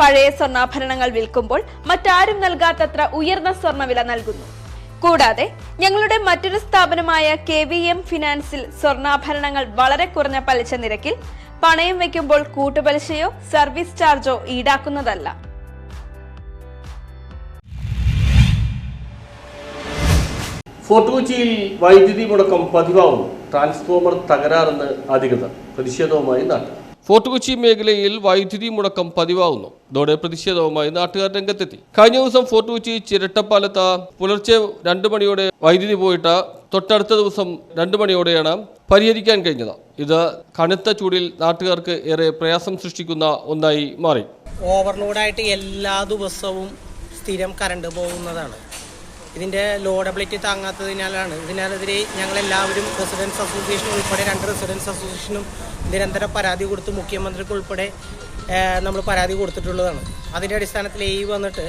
പഴയ സ്വർണാഭരണങ്ങൾ വിൽക്കുമ്പോൾ മറ്റാരും നൽകാത്തത്ര ഉയർന്ന സ്വർണവില നൽകുന്നു. കൂടാതെ ഞങ്ങളുടെ മറ്റൊരു സ്ഥാപനമായ കെ വി എം ഫിനാൻസിൽ സ്വർണാഭരണങ്ങൾ വളരെ കുറഞ്ഞ പലിശ നിരക്കിൽ പണയം വയ്ക്കുമ്പോൾ കൂട്ടുപലിശയോ സർവീസ് ചാർജോ ഈടാക്കുന്നതല്ല. ഫോർട്ട് കൊച്ചിയിൽ വൈദ്യുതി മുടക്കം പതിവാവും. ട്രാൻസ്ഫോമർ തകരാറെന്ന് അധികൃതർ പ്രതിഷേധവുമായി നാട്ടുകാർ ഫോർട്ട് കൊച്ചി മേഖലയിൽ വൈദ്യുതി മുടക്കം പതിവാകുന്നു ഇതോടെ പ്രതിഷേധവുമായി നാട്ടുകാർ രംഗത്തെത്തി. കഴിഞ്ഞ ദിവസം ഫോർട്ട് കൊച്ചി ചിരട്ടപ്പാലത്ത് പുലർച്ചെ രണ്ടു മണിയോടെ വൈദ്യുതി പോയിട്ട് തൊട്ടടുത്ത ദിവസം രണ്ടു മണിയോടെയാണ് പരിഹരിക്കാൻ കഴിഞ്ഞത്. ഇത് കനത്ത ചൂടിൽ നാട്ടുകാർക്ക് ഏറെ പ്രയാസം സൃഷ്ടിക്കുന്ന ഒന്നായി മാറി. ഓവർലോഡായിട്ട് എല്ലാ ദിവസവും സ്ഥിരം കറണ്ട് പോകുന്നതാണ്. ഇതിന്റെ ലോഡബിലിറ്റി താങ്ങാത്തതിനാലാണ്. ഇതിനെതിരെ ഞങ്ങളെല്ലാവരും റെസിഡൻസ് അസോസിയേഷൻ ഉൾപ്പെടെ രണ്ട് റെസിഡൻസ് അസോസിയേഷനും നിരന്തരം പരാതി കൊടുത്ത് മുഖ്യമന്ത്രിക്ക് ഉൾപ്പെടെ നമ്മൾ പരാതി കൊടുത്തിട്ടുള്ളതാണ്. അതിന്റെ അടിസ്ഥാനത്തിൽ ഈ വന്നിട്ട്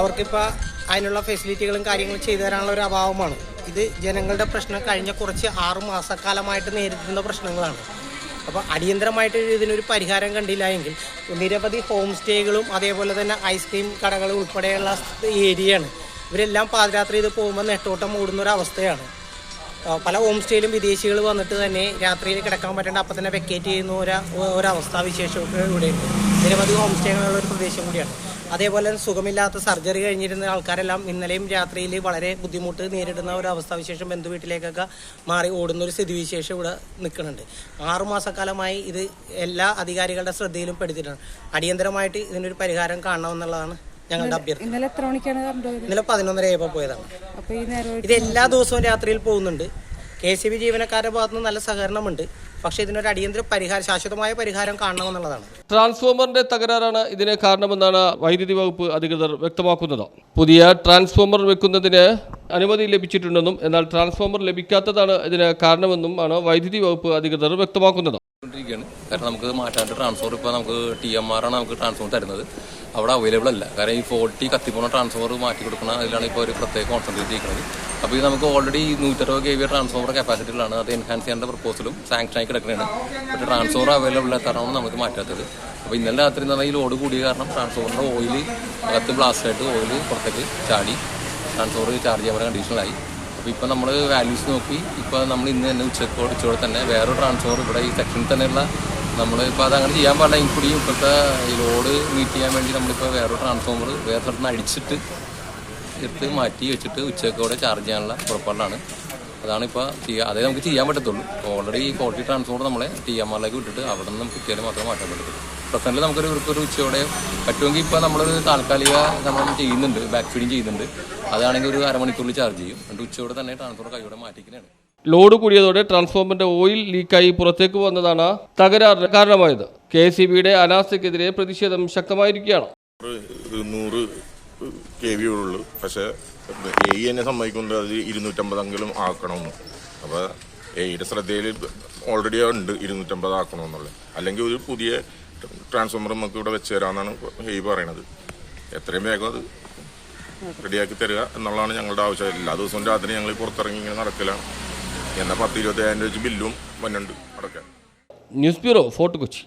അവർക്കിപ്പോൾ അതിനുള്ള ഫെസിലിറ്റികളും കാര്യങ്ങളും ചെയ്തു തരാനുള്ള ഒരു അഭാവമാണ്. ഇത് ജനങ്ങളുടെ പ്രശ്നം കഴിഞ്ഞ കുറച്ച് ആറ് മാസക്കാലമായിട്ട് നേരിടുന്ന പ്രശ്നങ്ങളാണ്. അപ്പോൾ അടിയന്തരമായിട്ട് ഇതിനൊരു പരിഹാരം കണ്ടില്ല എങ്കിൽ നിരവധി ഹോം സ്റ്റേകളും അതേപോലെ തന്നെ ഐസ്ക്രീം കടകളും ഉൾപ്പെടെയുള്ള ഏരിയയാണ്. ഇവരെല്ലാം പാതിരാത്രി ഇത് പോകുമ്പോൾ നെട്ടോട്ടം മൂടുന്ന ഒരു അവസ്ഥയാണ്. പല ഹോം സ്റ്റേയിലും വിദേശികൾ വന്നിട്ട് തന്നെ രാത്രിയിൽ കിടക്കാൻ പറ്റേണ്ട അപ്പം തന്നെ വെക്കേറ്റ് ചെയ്യുന്ന ഒരു ഒരവസ്ഥാ വിശേഷമൊക്കെ ഇവിടെയുണ്ട്. നിരവധി ഹോം സ്റ്റേകളുള്ള ഒരു പ്രദേശം കൂടിയാണ്. അതേപോലെ സുഖമില്ലാത്ത സർജറി കഴിഞ്ഞിരുന്ന ആൾക്കാരെല്ലാം ഇന്നലെയും രാത്രിയിൽ വളരെ ബുദ്ധിമുട്ട് നേരിടുന്ന ഒരു അവസ്ഥാവിശേഷം ബന്ധു വീട്ടിലേക്കൊക്കെ മാറി ഓടുന്ന ഒരു സ്ഥിതിവിശേഷം ഇവിടെ നിൽക്കുന്നുണ്ട്. ആറുമാസക്കാലമായി ഇത് എല്ലാ അധികാരികളുടെ ശ്രദ്ധയിലും പെടുത്തിയിട്ടുണ്ട്. അടിയന്തരമായിട്ട് ഇതിനൊരു പരിഹാരം കാണണമെന്നുള്ളതാണ് ഞങ്ങളുടെ അഭ്യർത്ഥന ഇന്നലെ എത്ര മണിക്കാണ് കറണ്ട് പോയത്? ഇന്നലെ പതിനൊന്നര ആയപ്പോൾ പോയതാണ്. അപ്പോൾ ഈ നേരം ഇത് എല്ലാ ദിവസവും രാത്രിയിൽ പോകുന്നുണ്ട്. കെ സി ബി ജീവനക്കാരുടെ ഭാഗത്ത് നിന്ന് നല്ല സഹകരണമുണ്ട്. പക്ഷേ ഇതിനൊരു അടിയന്തര പരിഹാരം ശാശ്വതമായ പരിഹാരം കാണണമെന്നുള്ളതാണ്. ട്രാൻസ്ഫോമറിന്റെ തകരാറാണ് ഇതിന് കാരണമെന്നാണ് വൈദ്യുതി വകുപ്പ് അധികൃതർ വ്യക്തമാക്കുന്നത്. പുതിയ ട്രാൻസ്ഫോമർ വെക്കുന്നതിന് അനുമതി ലഭിച്ചിട്ടുണ്ടെന്നും എന്നാൽ ട്രാൻസ്ഫോമർ ലഭിക്കാത്തതാണ് ഇതിന് കാരണമെന്നും ആണ് വൈദ്യുതി വകുപ്പ് അധികൃതർ വ്യക്തമാക്കുന്നത്. കൊണ്ടിരിക്കുകയാണ് കാരണം നമുക്ക് മാറ്റാണ്ട് ട്രാൻസ്ഫോർ ഇപ്പോൾ നമുക്ക് ടി എം ആർ ആണ് നമുക്ക് ട്രാൻസ്ഫോർ തരുന്നത്. അവിടെ അവൈലബിൾ അല്ല. കാരണം ഈ ഫോർട്ടി കത്തിപ്പോണ ട്രാൻസ്ഫോർ മാറ്റി കൊടുക്കണം അതിലാണ് ഇപ്പോൾ ഒരു പ്രത്യേക കോൺസെൻട്രേറ്റ് ചെയ്യുന്നത് അപ്പോൾ ഇത് നമുക്ക് ഓൾറെഡി നൂറ്ററുപത് കെ വി ട്രാൻസ്ഫോമർ കപ്പാസിറ്റിയിലാണ് അത് എൻഹാൻസ് ചെയ്യേണ്ട പ്രപ്പോസലും സാങ്ഷൻ ആയി കിടക്കുന്നതാണ് പക്ഷേ ട്രാൻസ്ഫോർ അവൈലബിൾ ആയിട്ടാണ് നമുക്ക് മാറ്റാത്തത്. അപ്പോൾ ഇന്നലെ രാത്രി എന്ന് പറഞ്ഞാൽ ഈ ലോഡ് കൂടിയ കാരണം ട്രാൻസ്ഫോറിന്റെ ഓയിൽ അകത്ത് ബ്ലാസ്റ്റ് ആയിട്ട് ഓയിൽ പുറത്തേക്ക് ചാടി. ട്രാൻസ്ഫോർ ചാർജ് ചെയ്യാൻ കണ്ടീഷനിലായി അപ്പോൾ ഇപ്പോൾ നമ്മൾ വാല്യൂസ് നോക്കി. ഇപ്പോൾ നമ്മൾ ഇന്ന് തന്നെ ഉച്ചക്കോട് ഉച്ചയോടെ തന്നെ വേറൊരു ട്രാൻസ്ഫോർ ഇവിടെ ഈ സെക്ഷനിൽ തന്നെയുള്ള നമ്മൾ ഇപ്പോൾ അതങ്ങനെ ചെയ്യാൻ പാടില്ല. എങ്കിൽ കൂടി ഇപ്പോഴത്തെ ഈ ലോഡ് മീറ്റ് ചെയ്യാൻ വേണ്ടി നമ്മളിപ്പോൾ വേറൊരു ട്രാൻസ്ഫോമർ വേറെ സ്ഥലത്ത് അടിച്ചിട്ട് എടുത്ത് മാറ്റി വെച്ചിട്ട് ഉച്ചക്കോടെ ചാർജ് ചെയ്യാനുള്ള പുറപ്പാടാണ് അതാണ് ഇപ്പോൾ ചെയ്യുക അതേ നമുക്ക് ചെയ്യാൻ പറ്റത്തുള്ളൂ. ഓൾറെഡി ഫോർട്ടി ട്രാൻസ്ഫോർമർ നമ്മളെ ടി എം ആറിലേക്ക് വിട്ടിട്ട് അവിടെ നിന്ന് കിട്ടിയാൽ മാത്രമേ മാറ്റാൻ പറ്റത്തുള്ളൂ. പ്രസന്റിൽ നമുക്കൊരു ഒരു ഉച്ചയോടെ പറ്റുമെങ്കിൽ ഇപ്പോൾ നമ്മളൊരു താൽക്കാലിക നമ്മൾ ചെയ്യുന്നുണ്ട് ബാക്ക് ഫീഡിങ് ചെയ്യുന്നുണ്ട്. അതാണെങ്കിൽ ഒരു അരമണിക്കൂറിൽ ചാർജ് ചെയ്യും. എന്നിട്ട് ഉച്ചയോടെ തന്നെ ട്രാൻസ്ഫോർ കൈയോടെ മാറ്റിക്കുന്നതാണ് ലോഡ് കൂടിയതോടെ ട്രാൻസ്ഫോമറിന്റെ ഓയിൽ ലീക്കായി പുറത്തേക്ക് വന്നതാണ് തകരാറിന് കാരണമായത്. കെ സി ബിയുടെ അനാസ്ഥയ്ക്കെതിരെ പ്രതിഷേധം ശക്തമായിരിക്കുകയാണ്. നൂറ് കെ വി ഉള്ളൂ. പക്ഷേ എ എന്നെ സമ്മതിക്കുന്നത് അത് ഇരുന്നൂറ്റമ്പതെങ്കിലും ആക്കണമെന്ന്. അപ്പോൾ എയുടെ ശ്രദ്ധയിൽ ഓൾറെഡി ഉണ്ട് ഇരുന്നൂറ്റമ്പത് ആക്കണമെന്നുള്ളത്. അല്ലെങ്കിൽ ഒരു പുതിയ ട്രാൻസ്ഫോമർ നമുക്ക് ഇവിടെ വെച്ച് തരാമെന്നാണ് ഹെയ് പറയണത്. എത്രയും വേഗം അത് റെഡിയാക്കി തരിക എന്നുള്ളതാണ് ഞങ്ങളുടെ ആവശ്യം. എല്ലാ ദിവസവും രാത്രി ഞങ്ങൾ പുറത്തിറങ്ങി ഇങ്ങനെ നടക്കലാണ്. എന്നാൽ പത്ത് ഇരുപത്തയ്യായിരം രൂപ വെച്ച് ബില്ലും വന്നുണ്ട് അടക്കാൻ ന്യൂസ് ബ്യൂറോ ഫോർട്ട് കൊച്ചി.